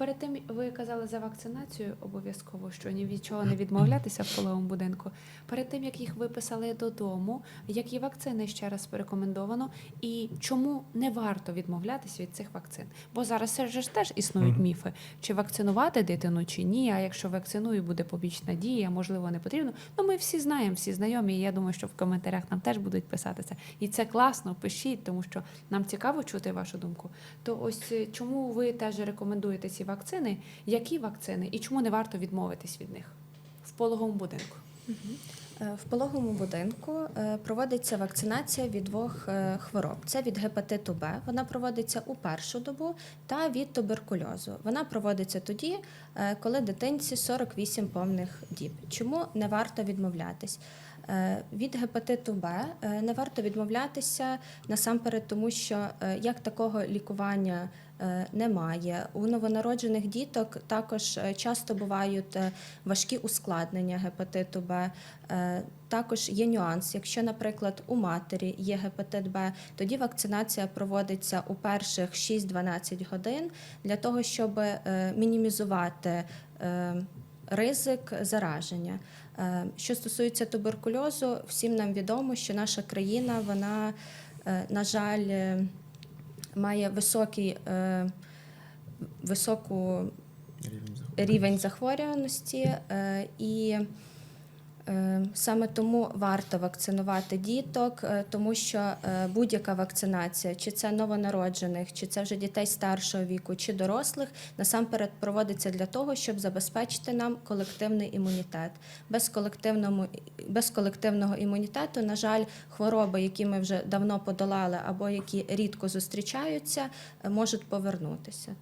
Перед тим ви казали за вакцинацію обов'язково, що ні від чого не відмовлятися в пологовому будинку. Перед тим як їх виписали додому, які вакцини ще раз порекомендовано, і чому не варто відмовлятися від цих вакцин? Бо зараз це ж теж існують міфи, чи вакцинувати дитину, чи ні. А якщо вакциную, буде побічна дія, можливо, не потрібно. Ну ми всі знаємо, всі знайомі. І я думаю, що в коментарях нам теж будуть писати це. І це класно, пишіть, тому що нам цікаво чути вашу думку. То ось е, чому ви теж рекомендуєте ці вакцини? Які вакцини і чому не варто відмовитись від них в пологовому будинку? Е, В пологовому будинку е, проводиться вакцинація від двох е, хвороб: це від гепатиту Б, вона проводиться у першу добу, та від туберкульозу. Вона проводиться тоді, коли дитинці 48 повних діб. Чому не варто відмовлятись? Е, Від гепатиту Б е, не варто відмовлятися насамперед, тому що е, як такого лікування немає. У новонароджених діток також часто бувають важкі ускладнення гепатиту Б. Також є нюанс. Якщо, наприклад, у матері є гепатит Б, тоді вакцинація проводиться у перших 6-12 годин для того, щоб мінімізувати ризик зараження. Е, Що стосується туберкульозу, всім нам відомо, що наша країна, вона, е, на жаль, е, має високий, високу рівень захворюваності, і саме тому варто вакцинувати діток, е, тому що е, будь-яка вакцинація, чи це новонароджених, чи це вже дітей старшого віку, чи дорослих, насамперед проводиться для того, щоб забезпечити нам колективний імунітет. Без колективного, без колективного імунітету, на жаль, хвороби, які ми вже давно подолали або які рідко зустрічаються, е, можуть повернутися.